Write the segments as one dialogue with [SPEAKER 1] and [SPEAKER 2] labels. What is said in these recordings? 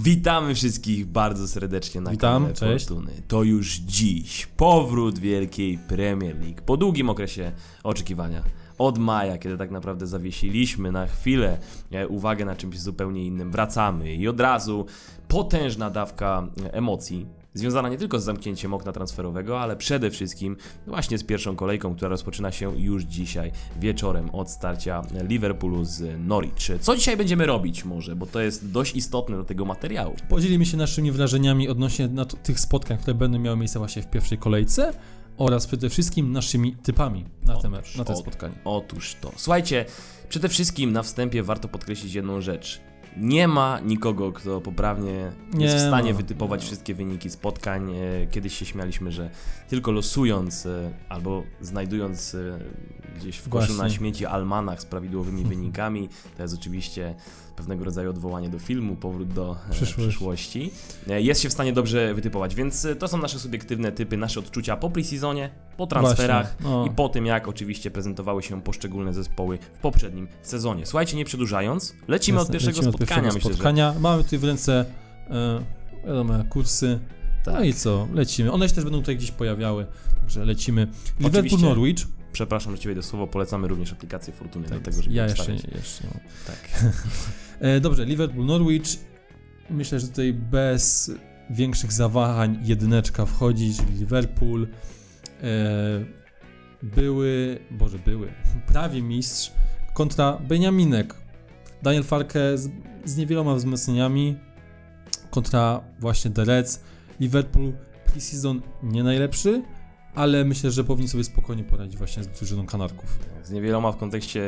[SPEAKER 1] Witamy wszystkich bardzo serdecznie na
[SPEAKER 2] Witam,
[SPEAKER 1] kanale
[SPEAKER 2] cześć.
[SPEAKER 1] Fortuny. To już dziś powrót wielkiej Premier League po długim okresie oczekiwania. Od maja, kiedy tak naprawdę zawiesiliśmy na chwilę e, uwagę na czymś zupełnie innym, wracamy i od razu potężna dawka emocji. Związana nie tylko z zamknięciem okna transferowego, ale przede wszystkim właśnie z pierwszą kolejką, która rozpoczyna się już dzisiaj wieczorem od starcia Liverpoolu z Norwich. Co dzisiaj będziemy robić może, bo to jest dość istotne do tego materiału.
[SPEAKER 2] Podzielimy się naszymi wrażeniami odnośnie tych spotkań, które będą miały miejsce właśnie w pierwszej kolejce oraz przede wszystkim naszymi typami na te, mecz, na spotkanie.
[SPEAKER 1] Otóż to. Słuchajcie, przede wszystkim na wstępie warto podkreślić jedną rzecz. Nie ma nikogo, kto poprawnie
[SPEAKER 2] Nie
[SPEAKER 1] jest w stanie wytypować wszystkie wyniki spotkań. E, Kiedyś się śmialiśmy, że tylko losując e, albo znajdując e, gdzieś w koszu na
[SPEAKER 2] Właśnie.
[SPEAKER 1] śmieci almanach z prawidłowymi wynikami, to jest oczywiście pewnego rodzaju odwołanie do filmu, powrót do e,
[SPEAKER 2] Przyszłość.
[SPEAKER 1] przyszłości. E, Jest się w stanie dobrze wytypować, więc e, to są nasze subiektywne typy, nasze odczucia po preseasonie, po transferach
[SPEAKER 2] no.
[SPEAKER 1] i po tym, jak oczywiście prezentowały się poszczególne zespoły w poprzednim sezonie. Słuchajcie, nie przedłużając, lecimy od
[SPEAKER 2] Jasne,
[SPEAKER 1] pierwszego
[SPEAKER 2] lecimy od
[SPEAKER 1] spotkania,
[SPEAKER 2] pierwszego
[SPEAKER 1] myślę,
[SPEAKER 2] spotkania. Mamy tutaj w ręce e, wiadomo, kursy.
[SPEAKER 1] Tak.
[SPEAKER 2] No i co, lecimy. One się też będą tutaj gdzieś pojawiały, także lecimy.
[SPEAKER 1] Oczywiście.
[SPEAKER 2] Liverpool-Norwich.
[SPEAKER 1] Przepraszam, że Ci wejdę słowo, polecamy również aplikację Fortuny
[SPEAKER 2] Tak,
[SPEAKER 1] do tego, żeby
[SPEAKER 2] ja jeszcze, nie- jeszcze nie.
[SPEAKER 1] Tak.
[SPEAKER 2] E, dobrze, Liverpool-Norwich. Myślę, że tutaj bez większych zawahań jedyneczka wchodzi, czyli Liverpool. E, były, boże były, prawie mistrz kontra Beniaminek. Daniel Farke z, z niewieloma wzmocnieniami kontra właśnie Reds. Liverpool pre-season nie najlepszy, ale myślę, że powinni sobie spokojnie poradzić właśnie z drużyną Kanarków.
[SPEAKER 1] Z niewieloma w kontekście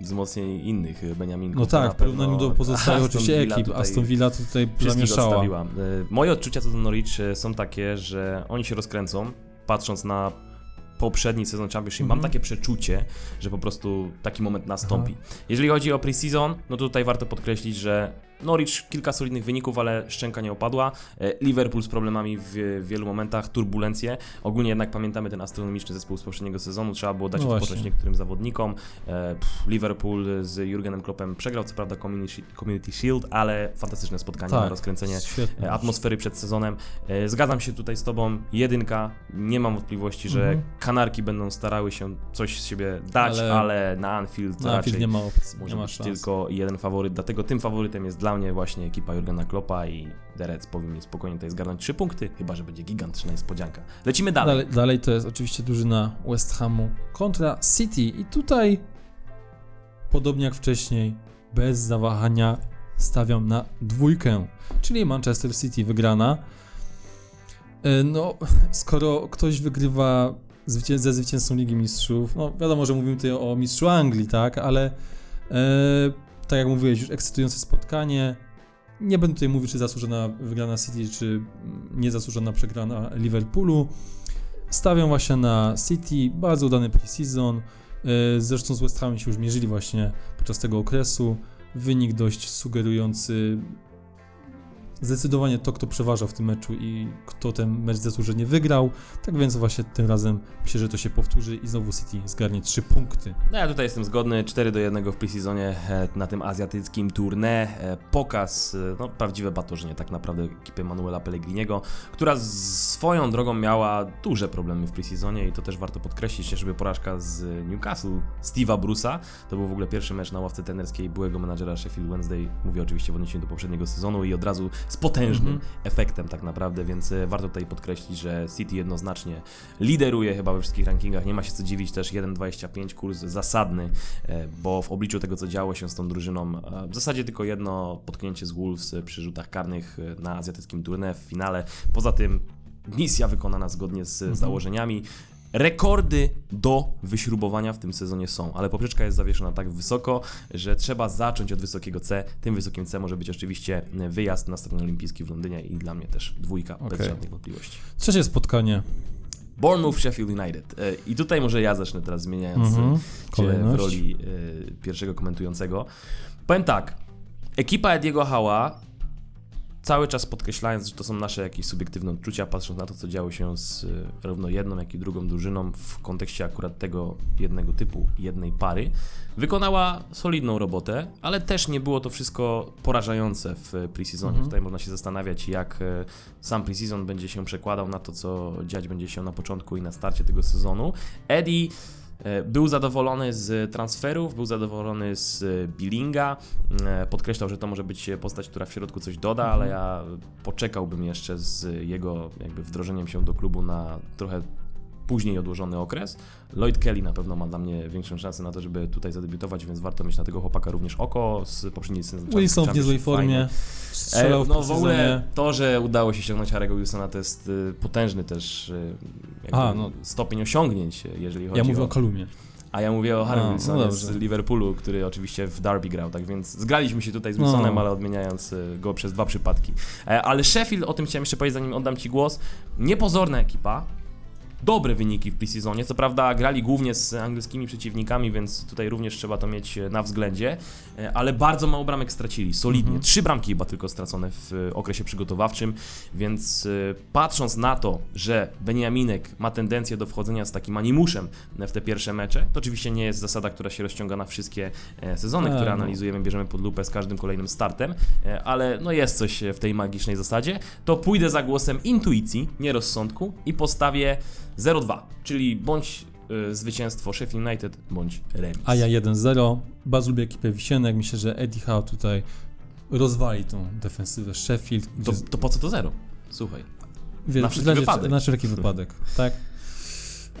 [SPEAKER 1] wzmocnień innych Beniaminków.
[SPEAKER 2] No tak, w porównaniu do pozostałych
[SPEAKER 1] Aston
[SPEAKER 2] oczywiście
[SPEAKER 1] Villa
[SPEAKER 2] ekip.
[SPEAKER 1] tutaj
[SPEAKER 2] Aston Villa tutaj zamieszała.
[SPEAKER 1] odstawiła. E, Moje odczucia co do Norwich e, są takie, że oni się rozkręcą, patrząc na poprzedni sezon Championship. Mam
[SPEAKER 2] Mhm.
[SPEAKER 1] takie przeczucie, że po prostu taki moment nastąpi. Jeżeli chodzi o pre-season, no to tutaj warto podkreślić, że Norwich kilka solidnych wyników, ale szczęka nie opadła. E, Liverpool z problemami w wielu momentach, turbulencje. Ogólnie jednak pamiętamy ten astronomiczny zespół z poprzedniego sezonu. Trzeba było dać
[SPEAKER 2] No
[SPEAKER 1] odpocząć niektórym zawodnikom. E, pff, Liverpool z Jurgenem Kloppem przegrał co prawda Community, community Shield, ale fantastyczne spotkanie na rozkręcenie
[SPEAKER 2] Świetnie.
[SPEAKER 1] atmosfery przed sezonem. E, Zgadzam się tutaj z Tobą, jedynka, nie mam wątpliwości, że
[SPEAKER 2] Mhm.
[SPEAKER 1] Kanarki będą starały się coś z siebie dać, ale,
[SPEAKER 2] Ale-
[SPEAKER 1] na Anfield
[SPEAKER 2] Na
[SPEAKER 1] raczej
[SPEAKER 2] Anfield nie ma opcji,
[SPEAKER 1] może
[SPEAKER 2] nie ma
[SPEAKER 1] tylko jeden faworyt, dlatego tym faworytem jest dla właśnie ekipa Jurgena Kloppa i The powinni spokojnie tutaj zgarnąć trzy punkty, chyba, że będzie gigantyczna niespodzianka. Lecimy dalej.
[SPEAKER 2] Dalej, dalej to jest oczywiście drużyna West Hamu kontra City i tutaj podobnie jak wcześniej bez zawahania stawiam na dwójkę, czyli Manchester City wygrana. E, No, skoro ktoś wygrywa ze zwycięzcą Ligi Mistrzów, no wiadomo, że mówimy tutaj o mistrzu Anglii, tak, ale e, tak jak mówiłeś, już ekscytujące spotkanie. Nie będę tutaj mówił, czy zasłużona wygrana City, czy niezasłużona przegrana Liverpoolu. Stawiam właśnie na City, bardzo udany pre-season. E, Zresztą z West Hamem się już mierzyli właśnie podczas tego okresu. Wynik dość sugerujący zdecydowanie to, kto przeważał w tym meczu i kto ten mecz zasłużenie wygrał. Tak więc właśnie tym razem myślę, że to się powtórzy i znowu City zgarnie 3 punkty.
[SPEAKER 1] No ja tutaj jestem zgodny, 4 do 1 w preseasonie e, na tym azjatyckim tournée. E, Pokaz, e, no prawdziwe batorzenie tak naprawdę ekipy Manuela Pellegriniego, która swoją drogą miała duże problemy w preseasonie i to też warto podkreślić, chociażby porażka z Newcastle Steve'a Bruce'a. To był w ogóle pierwszy mecz na ławce tenerskiej byłego menadżera Sheffield Wednesday, mówię oczywiście w odniesieniu do poprzedniego sezonu i od razu z potężnym
[SPEAKER 2] Mhm.
[SPEAKER 1] efektem tak naprawdę, więc e, warto tutaj podkreślić, że City jednoznacznie lideruje chyba we wszystkich rankingach. Nie ma się co dziwić też 1,25 kurs zasadny, e, bo w obliczu tego, co działo się z tą drużyną, e, w zasadzie tylko jedno potknięcie z Wolves przy rzutach karnych na azjatyckim tournée w finale. Poza tym misja wykonana zgodnie z
[SPEAKER 2] Mhm.
[SPEAKER 1] założeniami. Rekordy do wyśrubowania w tym sezonie są, ale poprzeczka jest zawieszona tak wysoko, że trzeba zacząć od wysokiego C. Tym wysokim C może być oczywiście wyjazd na stadion olimpijski w Londynie i dla mnie też dwójka, bez
[SPEAKER 2] Okej.
[SPEAKER 1] żadnych wątpliwości.
[SPEAKER 2] Trzecie spotkanie.
[SPEAKER 1] Bournemouth, Sheffield United. E, I tutaj może ja zacznę teraz zmieniając
[SPEAKER 2] Mhm.
[SPEAKER 1] się w roli e, pierwszego komentującego. Powiem tak, ekipa Ediego Hała cały czas podkreślając, że to są nasze jakieś subiektywne odczucia, patrząc na to, co działo się z y, zarówno jedną, jak i drugą drużyną w kontekście akurat tego jednego typu, jednej pary, wykonała solidną robotę, ale też nie było to wszystko porażające w preseasonie.
[SPEAKER 2] Mhm.
[SPEAKER 1] Tutaj można się zastanawiać, jak e, sam preseason będzie się przekładał na to, co dziać będzie się na początku i na starcie tego sezonu. Eddie e, był zadowolony z transferów, był zadowolony z e, Billinga. E, Podkreślał, że to może być postać, która w środku coś doda, ale ja poczekałbym jeszcze z jego jakby wdrożeniem się do klubu na trochę później odłożony okres. Lloyd Kelly na pewno ma dla mnie większą szansę na to, żeby tutaj zadebiutować, więc warto mieć na tego chłopaka również oko z poprzedniej sezonu.
[SPEAKER 2] Wilson w niezłej formie.
[SPEAKER 1] E,
[SPEAKER 2] Strzelał w
[SPEAKER 1] no w ogóle
[SPEAKER 2] preseasonie.
[SPEAKER 1] to, że udało się ściągnąć Harry'ego Wilsona to jest y, potężny też y,
[SPEAKER 2] A, no.
[SPEAKER 1] stopień osiągnięć, jeżeli chodzi
[SPEAKER 2] Ja mówię
[SPEAKER 1] o...
[SPEAKER 2] o Kalumie.
[SPEAKER 1] A ja mówię o Harry
[SPEAKER 2] no
[SPEAKER 1] Wilsonie z
[SPEAKER 2] dobrze.
[SPEAKER 1] Liverpoolu, który oczywiście w Derby grał, tak więc zgraliśmy się tutaj z
[SPEAKER 2] No.
[SPEAKER 1] Wilsonem, ale odmieniając y, go przez dwa przypadki. E, Ale Sheffield, o tym chciałem jeszcze powiedzieć, zanim oddam Ci głos, niepozorna ekipa, dobre wyniki w preseasonie. Co prawda grali głównie z angielskimi przeciwnikami, więc tutaj również trzeba to mieć e, na względzie, e, ale bardzo mało bramek stracili, solidnie.
[SPEAKER 2] Mhm.
[SPEAKER 1] Trzy bramki chyba tylko stracone w e, okresie przygotowawczym, więc patrząc na to, że Beniaminek ma tendencję do wchodzenia z takim animuszem w te pierwsze mecze, to oczywiście nie jest zasada, która się rozciąga na wszystkie sezony,
[SPEAKER 2] E,
[SPEAKER 1] które
[SPEAKER 2] no.
[SPEAKER 1] analizujemy, bierzemy pod lupę z każdym kolejnym startem, ale no jest coś w tej magicznej zasadzie, to pójdę za głosem intuicji, nie rozsądku i postawię 0-2, czyli bądź y, zwycięstwo Sheffield United, bądź remis.
[SPEAKER 2] A ja 1-0. Bardzo lubię ekipę Wisienek. Myślę, że Eddie Howe tutaj rozwali tą defensywę Sheffield.
[SPEAKER 1] to,
[SPEAKER 2] gdzie-
[SPEAKER 1] to po co to zero? Słuchaj.
[SPEAKER 2] wie-
[SPEAKER 1] na wszelki wypadek.
[SPEAKER 2] Na wszelki wypadek, tak?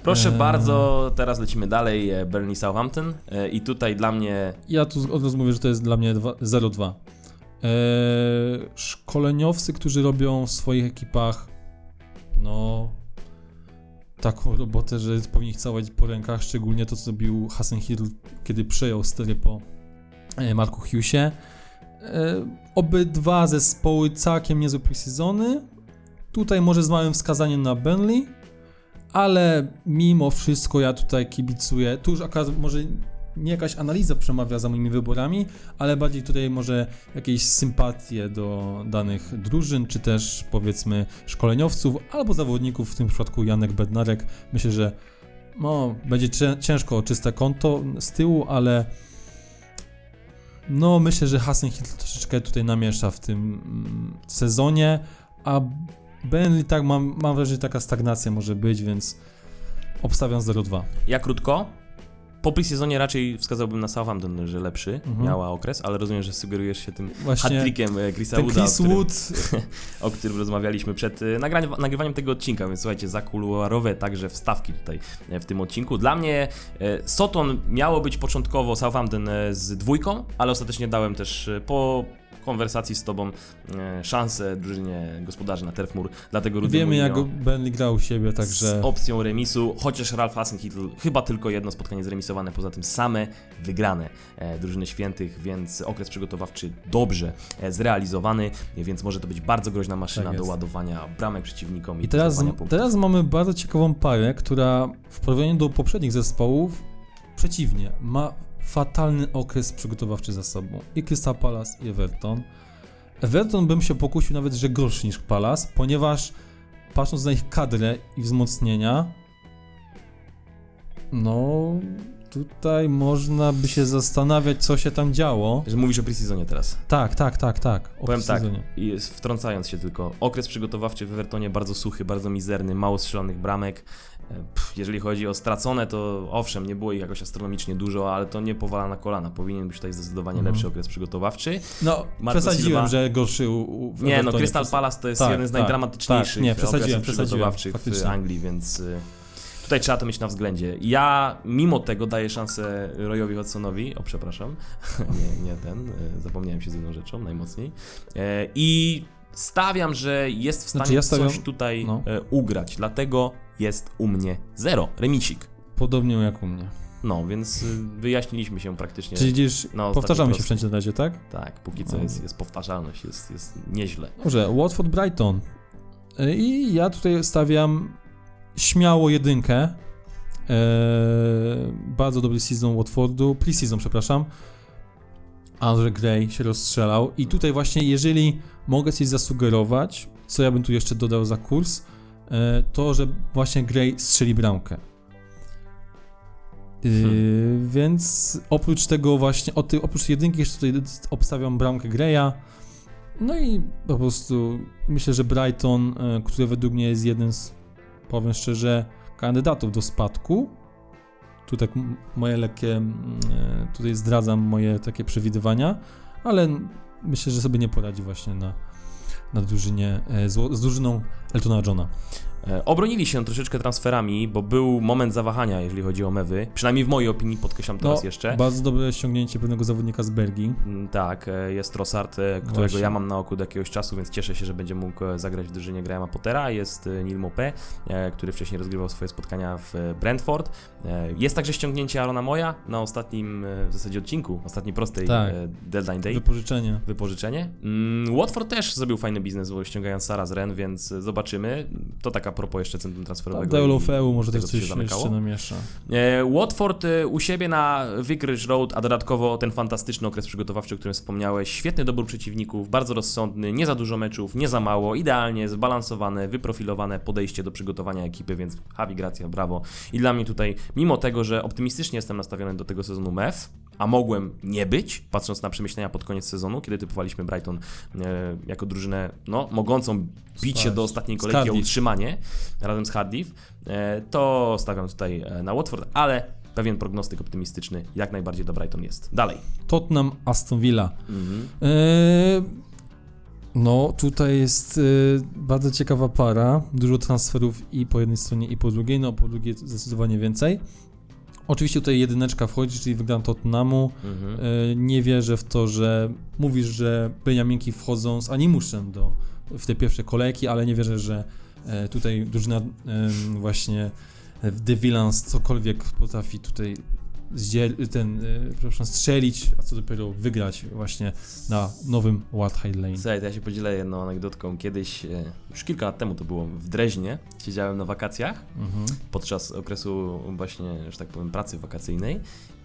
[SPEAKER 1] Proszę
[SPEAKER 2] Eee.
[SPEAKER 1] bardzo, teraz lecimy dalej. e, Burnley Southampton e, i tutaj dla mnie
[SPEAKER 2] Ja tu od razu mówię, że to jest dla mnie dwa- 0-2. Eee, szkoleniowcy, którzy robią w swoich ekipach no taką robotę, że powinni ich całować po rękach, szczególnie to, co zrobił Hasenhill, kiedy przejął stery po e, Marku Hughesie. E, obydwa zespoły całkiem niezłe preseasony. Tutaj może z małym wskazaniem na Burnley, ale mimo wszystko ja tutaj kibicuję. Tu już akurat może nie jakaś analiza przemawia za moimi wyborami, ale bardziej tutaj może jakieś sympatie do danych drużyn, czy też powiedzmy szkoleniowców, albo zawodników, w tym przypadku Janek Bednarek. Myślę, że no, będzie cię- ciężko czyste konto z tyłu, ale no myślę, że Hasenhill troszeczkę tutaj namiesza w tym mm, sezonie, a Burnley tak mam, mam wrażenie, że taka stagnacja może być, więc obstawiam 0-2.
[SPEAKER 1] Ja krótko. Po preseasonie raczej wskazałbym na Southampton, że lepszy
[SPEAKER 2] Mhm.
[SPEAKER 1] miała okres, ale rozumiem, że sugerujesz się tym hat-trickiem e, Chrisa Wooda, o
[SPEAKER 2] Chris
[SPEAKER 1] którym,
[SPEAKER 2] Wood,
[SPEAKER 1] o którym rozmawialiśmy przed e, nagrania, nagrywaniem tego odcinka, więc słuchajcie, zakuluarowe także wstawki tutaj e, w tym odcinku. Dla mnie Soton miało być początkowo Southampton z dwójką, ale ostatecznie dałem też po konwersacji z tobą e, szansę drużynie gospodarzy na Turf Moor, dlatego Rudy
[SPEAKER 2] wiemy jak
[SPEAKER 1] Mourinho
[SPEAKER 2] Burnley grał u siebie, także
[SPEAKER 1] z opcją remisu, chociaż Ralph Hasenhüttl chyba tylko jedno spotkanie zremisowane, poza tym same wygrane e, drużyny świętych, więc okres przygotowawczy dobrze e, zrealizowany, więc może to być bardzo groźna maszyna
[SPEAKER 2] Tak
[SPEAKER 1] do ładowania bramek przeciwnikom i,
[SPEAKER 2] I teraz, teraz mamy bardzo ciekawą parę, która w porównaniu do poprzednich zespołów przeciwnie, ma fatalny okres przygotowawczy za sobą. I Crystal Palace i Everton. Everton bym się pokusił nawet, że gorszy niż Palace, ponieważ patrząc na ich kadrę i wzmocnienia, no tutaj można by się zastanawiać, co się tam działo.
[SPEAKER 1] Że mówisz o preseasonie teraz.
[SPEAKER 2] Tak, tak, tak, tak. O
[SPEAKER 1] Powiem tak, i wtrącając się tylko, okres przygotowawczy w Evertonie bardzo suchy, bardzo mizerny, mało strzelonych bramek. E, pff, Jeżeli chodzi o stracone, to owszem, nie było ich jakoś astronomicznie dużo, ale to nie powala na kolana. Powinien być tutaj zdecydowanie
[SPEAKER 2] Mhm.
[SPEAKER 1] lepszy okres przygotowawczy.
[SPEAKER 2] No,
[SPEAKER 1] Marco
[SPEAKER 2] przesadziłem,
[SPEAKER 1] Silva.
[SPEAKER 2] że gorszy u, u w
[SPEAKER 1] Nie, no
[SPEAKER 2] Evertonie
[SPEAKER 1] Crystal
[SPEAKER 2] przez-
[SPEAKER 1] Palace to jest
[SPEAKER 2] Tak,
[SPEAKER 1] jeden z
[SPEAKER 2] tak,
[SPEAKER 1] najdramatyczniejszych
[SPEAKER 2] tak, nie, przesadziłem,
[SPEAKER 1] okresów przygotowawczych w
[SPEAKER 2] faktycznie.
[SPEAKER 1] Anglii, więc y, tutaj trzeba to mieć na względzie. Ja mimo tego daję szansę Royowi Hodgsonowi, o przepraszam, nie, nie ten, y, zapomniałem się z jedną rzeczą najmocniej, E, i stawiam, że jest w stanie
[SPEAKER 2] Znaczy, ja stawiam-
[SPEAKER 1] coś tutaj
[SPEAKER 2] no.
[SPEAKER 1] e, ugrać, dlatego jest u mnie zero, remisik.
[SPEAKER 2] Podobnie jak u mnie.
[SPEAKER 1] No, więc y, wyjaśniliśmy się praktycznie.
[SPEAKER 2] Czyli widzisz, powtarzamy się wszędzie na razie, tak?
[SPEAKER 1] Tak, póki co
[SPEAKER 2] No.
[SPEAKER 1] jest, jest powtarzalność, jest, jest nieźle.
[SPEAKER 2] Dobrze, Watford Brighton. I ja tutaj stawiam śmiało jedynkę. Eee, bardzo dobry season Watfordu, pre-season, przepraszam. Andre Gray się rozstrzelał i tutaj właśnie jeżeli mogę coś zasugerować, co ja bym tu jeszcze dodał za kurs, e, to, że właśnie Gray strzeli bramkę. Yy,
[SPEAKER 1] Hmm.
[SPEAKER 2] Więc oprócz tego właśnie, oprócz jedynki jeszcze tutaj obstawiam bramkę Greya. No i po prostu myślę, że Brighton, e, który według mnie jest jednym z, powiem szczerze, kandydatów do spadku. Tu tak moje lekkie, e, tutaj zdradzam moje takie przewidywania, ale myślę, że sobie nie poradzi właśnie na, na drużynie, e, z drużyną Eltona Johna.
[SPEAKER 1] E, Obronili się troszeczkę transferami, bo był moment zawahania, jeżeli chodzi o mewy. Przynajmniej w mojej opinii, podkreślam teraz
[SPEAKER 2] No,
[SPEAKER 1] jeszcze.
[SPEAKER 2] Bardzo dobre ściągnięcie pewnego zawodnika z Belgii.
[SPEAKER 1] Mm, Tak, e, jest Trossard, e, którego
[SPEAKER 2] Właśnie.
[SPEAKER 1] ja mam na oku od jakiegoś czasu, więc cieszę się, że będzie mógł zagrać w drużynie Grahama Pottera. Jest Neil Mopé, który wcześniej rozgrywał swoje spotkania w Brentford. Jest także ściągnięcie Arona Moya na ostatnim w zasadzie odcinku, ostatniej prostej
[SPEAKER 2] Tak.
[SPEAKER 1] deadline day.
[SPEAKER 2] Wypożyczenie.
[SPEAKER 1] Wypożyczenie. Mm, Watford też zrobił fajny biznes, bo ściągając Sara z Ren, więc zobaczymy. To taka propos jeszcze centrum transferowego.
[SPEAKER 2] Deulofeu
[SPEAKER 1] i
[SPEAKER 2] może
[SPEAKER 1] tego,
[SPEAKER 2] też
[SPEAKER 1] co się
[SPEAKER 2] coś
[SPEAKER 1] zamykało.
[SPEAKER 2] jeszcze namiesza.
[SPEAKER 1] E, Watford e, u siebie na Vicarage Road, a dodatkowo ten fantastyczny okres przygotowawczy, o którym wspomniałeś. Świetny dobór przeciwników, bardzo rozsądny, nie za dużo meczów, nie za mało, idealnie zbalansowane, wyprofilowane podejście do przygotowania ekipy, więc Javi, gracja, brawo. I dla mnie tutaj, mimo tego, że optymistycznie jestem nastawiony do tego sezonu MEF, a mogłem nie być, patrząc na przemyślenia pod koniec sezonu, kiedy typowaliśmy Brighton e, jako drużynę, no, mogącą bić się do ostatniej kolejki o utrzymanie razem z Cardiff, e, to stawiam tutaj e, na Watford, ale pewien prognostyk optymistyczny jak najbardziej do Brighton jest. Dalej.
[SPEAKER 2] Tottenham, Aston Villa.
[SPEAKER 1] Mhm.
[SPEAKER 2] Eee, no, tutaj jest e, bardzo ciekawa para. Dużo transferów i po jednej stronie, i po drugiej. No, po drugiej zdecydowanie więcej. Oczywiście tutaj jedyneczka wchodzi, czyli wygram Tottenhamu.
[SPEAKER 1] Mhm.
[SPEAKER 2] E, nie wierzę w to, że mówisz, że Beniaminki wchodzą z animuszem do, w te pierwsze kolejki, ale nie wierzę, że e, tutaj drużyna właśnie w The Villains cokolwiek potrafi tutaj zdziel- ten, e, przepraszam, strzelić, a co dopiero wygrać właśnie na nowym Wild High Lane.
[SPEAKER 1] Słuchaj, to ja się podzielę jedną anegdotką. Kiedyś, e, już kilka lat temu to było w Dreźnie, siedziałem na wakacjach
[SPEAKER 2] Mhm.
[SPEAKER 1] podczas okresu właśnie, że tak powiem, pracy wakacyjnej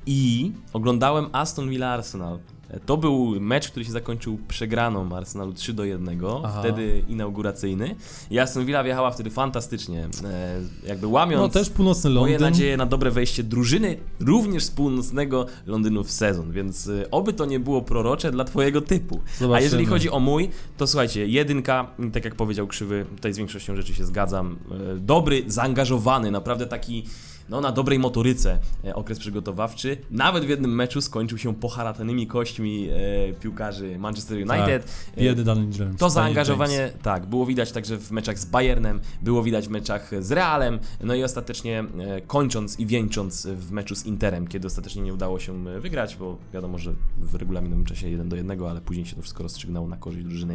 [SPEAKER 1] i oglądałem Aston Villa Arsenal. To był mecz, który się zakończył przegraną Arsenalu 3 do 1,
[SPEAKER 2] Aha.
[SPEAKER 1] wtedy inauguracyjny. I Aston Villa wjechała wtedy fantastycznie, e, jakby łamiąc
[SPEAKER 2] No też północny
[SPEAKER 1] moje
[SPEAKER 2] Londyn.
[SPEAKER 1] nadzieje na dobre wejście drużyny również z północnego Londynu w sezon, więc e, oby to nie było prorocze dla twojego typu. A
[SPEAKER 2] Zobaczymy.
[SPEAKER 1] jeżeli chodzi o mój, to słuchajcie, jedynka, tak jak powiedział Krzywy, tutaj z większością rzeczy się zgadzam, e, dobry, zaangażowany, naprawdę taki no, na dobrej motoryce e, okres przygotowawczy. Nawet w jednym meczu skończył się poharatanymi kośćmi e, piłkarzy Manchester United. E,
[SPEAKER 2] Biedny Daniel James.
[SPEAKER 1] to zaangażowanie,
[SPEAKER 2] James.
[SPEAKER 1] tak, było widać także w meczach z Bayernem, było widać w meczach z Realem, no i ostatecznie e, kończąc i wieńcząc w meczu z Interem, kiedy ostatecznie nie udało się e, wygrać, bo wiadomo, że w regulaminowym czasie 1 do 1, ale później się to wszystko rozstrzygnęło na korzyść drużyny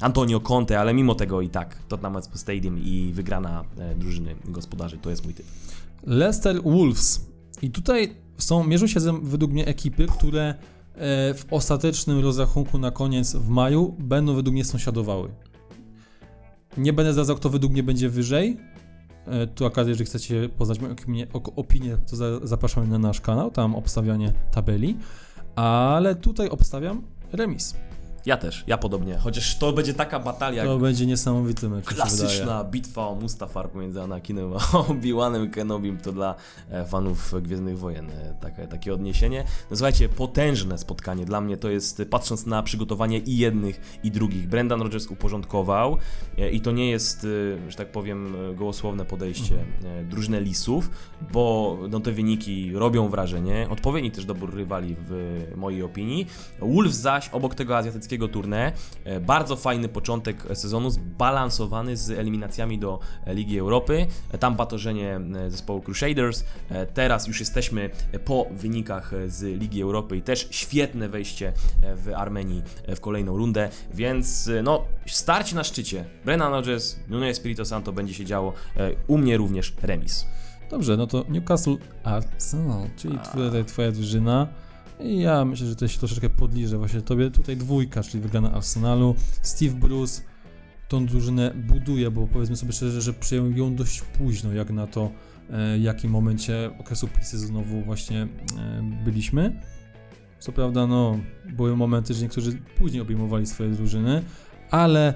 [SPEAKER 1] Antonio Conte, ale mimo tego i tak Tottenham Hotspur Stadium i wygrana e, drużyny gospodarzy, to jest mój typ.
[SPEAKER 2] Leicester Wolves. I tutaj są, mierzą się według mnie ekipy, które e, w ostatecznym rozrachunku na koniec w maju będą według mnie sąsiadowały. Nie będę zdradzał, kto według mnie będzie wyżej. E, tu akurat, jeżeli chcecie poznać moją opinię, to za, zapraszam na nasz kanał, tam obstawianie tabeli. Ale tutaj obstawiam remis.
[SPEAKER 1] Ja też, ja podobnie, chociaż to będzie taka batalia,
[SPEAKER 2] To będzie niesamowity mecz.
[SPEAKER 1] Klasyczna bitwa o Mustafar pomiędzy Anakinem a Obi-Wanem Kenobim to dla e, fanów Gwiezdnych Wojen e, takie, takie odniesienie. No słuchajcie, potężne spotkanie. Dla mnie to jest, e, patrząc na przygotowanie i jednych, i drugich, Brendan Rodgers uporządkował i to nie jest, że tak powiem, gołosłowne podejście drużyny Lisów, bo no, te wyniki robią wrażenie. Odpowiedni też dobór rywali w mojej opinii. Wolves zaś obok tego azjatyckiego tournée, e, bardzo fajny początek sezonu, zbalansowany z eliminacjami do e, Ligi Europy. E, Tam batorzenie e, zespołu Crusaders. Teraz już jesteśmy po wynikach z Ligi Europy i też świetne wejście w Armenii w kolejną rundę, więc no, starcie na szczycie. Brennan Rodgers, Nuno Espirito Santo będzie się działo. U mnie również remis.
[SPEAKER 2] Dobrze, no to Newcastle Arsenal, czyli twoja, twoja drużyna. Ja myślę, że to się troszeczkę podliżę właśnie tobie. Tutaj dwójka, czyli wygrana Arsenalu. Steve Bruce tą drużynę buduje, bo powiedzmy sobie szczerze, że przyjął ją dość późno, jak na to, e, jakim momencie okresu sezonowu właśnie e, byliśmy. Co prawda, no, były momenty, że niektórzy później obejmowali swoje drużyny, ale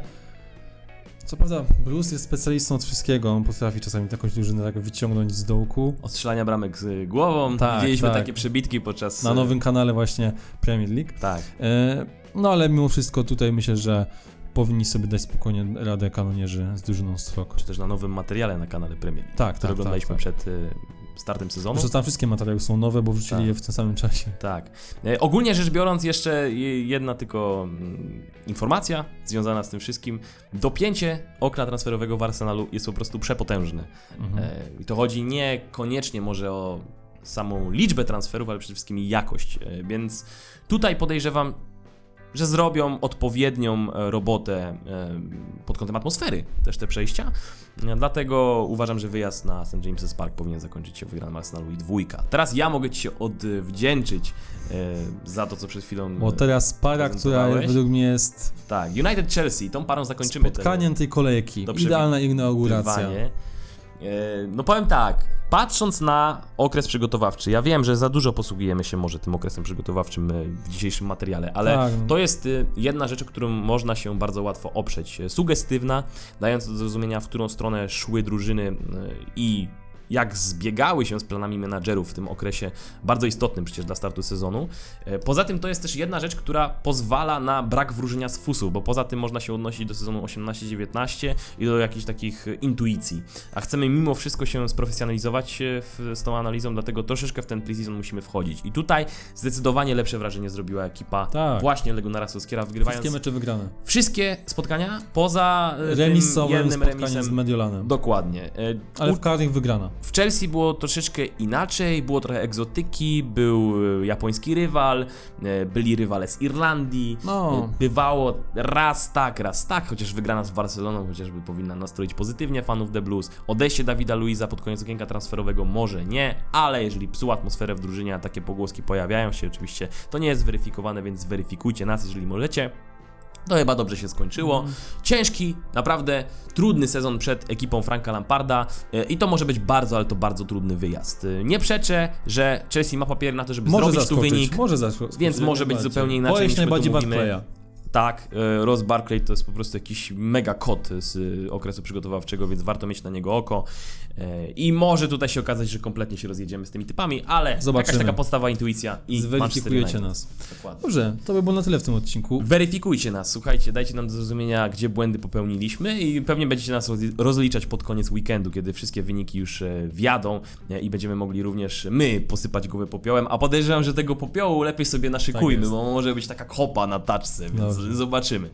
[SPEAKER 2] co prawda, Bruce jest specjalistą od wszystkiego. On potrafi czasami jakąś drużynę tak wyciągnąć z dołku.
[SPEAKER 1] Od strzelania bramek z głową.
[SPEAKER 2] Tak,
[SPEAKER 1] Widzieliśmy
[SPEAKER 2] tak.
[SPEAKER 1] takie przebitki podczas...
[SPEAKER 2] Na nowym kanale, właśnie Premier League.
[SPEAKER 1] Tak.
[SPEAKER 2] E, no ale mimo wszystko, tutaj myślę, że powinni sobie dać spokojnie radę kanonierzy z drużyną Strok.
[SPEAKER 1] Czy też na nowym materiale na kanale Premier League,
[SPEAKER 2] Tak,
[SPEAKER 1] który
[SPEAKER 2] tak,
[SPEAKER 1] oglądaliśmy
[SPEAKER 2] tak,
[SPEAKER 1] przed y, startem sezonu.
[SPEAKER 2] Zresztą tam wszystkie materiały są nowe, bo wrzucili
[SPEAKER 1] Tak.
[SPEAKER 2] je w tym samym czasie.
[SPEAKER 1] Tak. E, ogólnie rzecz biorąc, jeszcze je- jedna tylko mm, informacja związana z tym wszystkim. Dopięcie okna transferowego w Arsenalu jest po prostu przepotężne.
[SPEAKER 2] Mhm.
[SPEAKER 1] E, I to chodzi niekoniecznie może o samą liczbę transferów, ale przede wszystkim jakość. E, Więc tutaj podejrzewam, że zrobią odpowiednią e, robotę e, pod kątem atmosfery, też te przejścia. Dlatego uważam, że wyjazd na St. James's Park powinien zakończyć się wygranym Arsenalu i dwójka. Teraz ja mogę Ci się odwdzięczyć e, za to, co przed chwilą.
[SPEAKER 2] Bo teraz para, która według mnie jest
[SPEAKER 1] Tak, United Chelsea, tą parą zakończymy.
[SPEAKER 2] spotkaniem tej kolejki. Idealna inauguracja.
[SPEAKER 1] Bywanie. E, No powiem tak, patrząc na okres przygotowawczy, ja wiem, że za dużo posługujemy się może tym okresem przygotowawczym e, w dzisiejszym materiale, ale
[SPEAKER 2] Tak, no.
[SPEAKER 1] to jest y, jedna rzecz, którą można się bardzo łatwo oprzeć. E, Sugestywna, dając do zrozumienia, w którą stronę szły drużyny i jak zbiegały się z planami menadżerów w tym okresie, bardzo istotnym przecież dla startu sezonu. E, Poza tym to jest też jedna rzecz, która pozwala na brak wróżenia z fusów, bo poza tym można się odnosić do sezonu 18-19 i do jakichś takich intuicji. A chcemy mimo wszystko się sprofesjonalizować e, w, z tą analizą, dlatego troszeczkę w ten preseason musimy wchodzić. I tutaj zdecydowanie lepsze wrażenie zrobiła ekipa
[SPEAKER 2] Tak.
[SPEAKER 1] właśnie Legonara Soskiera, wygrywając
[SPEAKER 2] Wszystkie mecze wygrane.
[SPEAKER 1] wszystkie spotkania poza e, tym
[SPEAKER 2] Remisowym
[SPEAKER 1] jednym remisem.
[SPEAKER 2] z Mediolanem.
[SPEAKER 1] Dokładnie.
[SPEAKER 2] Ale w karnych wygrana.
[SPEAKER 1] W Chelsea było troszeczkę inaczej, było trochę egzotyki, był e, japoński rywal, e, byli rywale z Irlandii.
[SPEAKER 2] No.
[SPEAKER 1] E, Bywało raz tak, raz tak, chociaż wygrana z Barceloną chociażby powinna nastroić pozytywnie fanów The Blues. Odejście Dawida Luiza pod koniec okienka transferowego może nie, ale jeżeli psuł atmosferę w drużynie, a takie pogłoski pojawiają się oczywiście, to nie jest zweryfikowane, więc zweryfikujcie nas, jeżeli możecie. To chyba dobrze się skończyło. Ciężki, naprawdę trudny sezon przed ekipą Franka Lamparda e, i to może być bardzo, ale to bardzo trudny wyjazd. E, Nie przeczę, że Chelsea ma papiery na to, żeby
[SPEAKER 2] Może
[SPEAKER 1] zrobić tu wynik.
[SPEAKER 2] może zaskoczyć.
[SPEAKER 1] więc może być
[SPEAKER 2] najbardziej.
[SPEAKER 1] zupełnie inaczej,
[SPEAKER 2] Boję
[SPEAKER 1] niż
[SPEAKER 2] się
[SPEAKER 1] my tu
[SPEAKER 2] najbardziej
[SPEAKER 1] mówimy. Tak, e, Ross Barkley to jest po prostu jakiś mega kot z e, okresu przygotowawczego, więc warto mieć na niego oko. E, I może tutaj się okazać, że kompletnie się rozjedziemy z tymi typami, ale jakaś
[SPEAKER 2] Zobaczymy.
[SPEAKER 1] taka podstawa intuicja i
[SPEAKER 2] Zweryfikujecie nas.
[SPEAKER 1] Dokładnie.
[SPEAKER 2] Dobrze, to by było na tyle w tym odcinku.
[SPEAKER 1] Weryfikujcie nas, słuchajcie, dajcie nam do zrozumienia, gdzie błędy popełniliśmy i pewnie będziecie nas rozli- rozliczać pod koniec weekendu, kiedy wszystkie wyniki już wjadą e, i będziemy mogli również my posypać głowę popiołem, a podejrzewam, że tego popiołu lepiej sobie naszykujmy,
[SPEAKER 2] jest.
[SPEAKER 1] bo może być taka kopa na taczce, więc
[SPEAKER 2] Dobrze.
[SPEAKER 1] zobaczymy.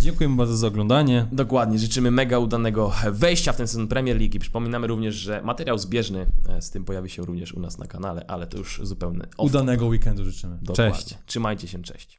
[SPEAKER 2] Dziękujemy bardzo za oglądanie.
[SPEAKER 1] Dokładnie, życzymy mega udanego wejścia w ten sezon Premier League przypominamy również, że materiał zbieżny e, z tym pojawi się również u nas na kanale, ale to już zupełny off.
[SPEAKER 2] Udanego weekendu życzymy.
[SPEAKER 1] Dokładnie.
[SPEAKER 2] Cześć.
[SPEAKER 1] Trzymajcie się, cześć.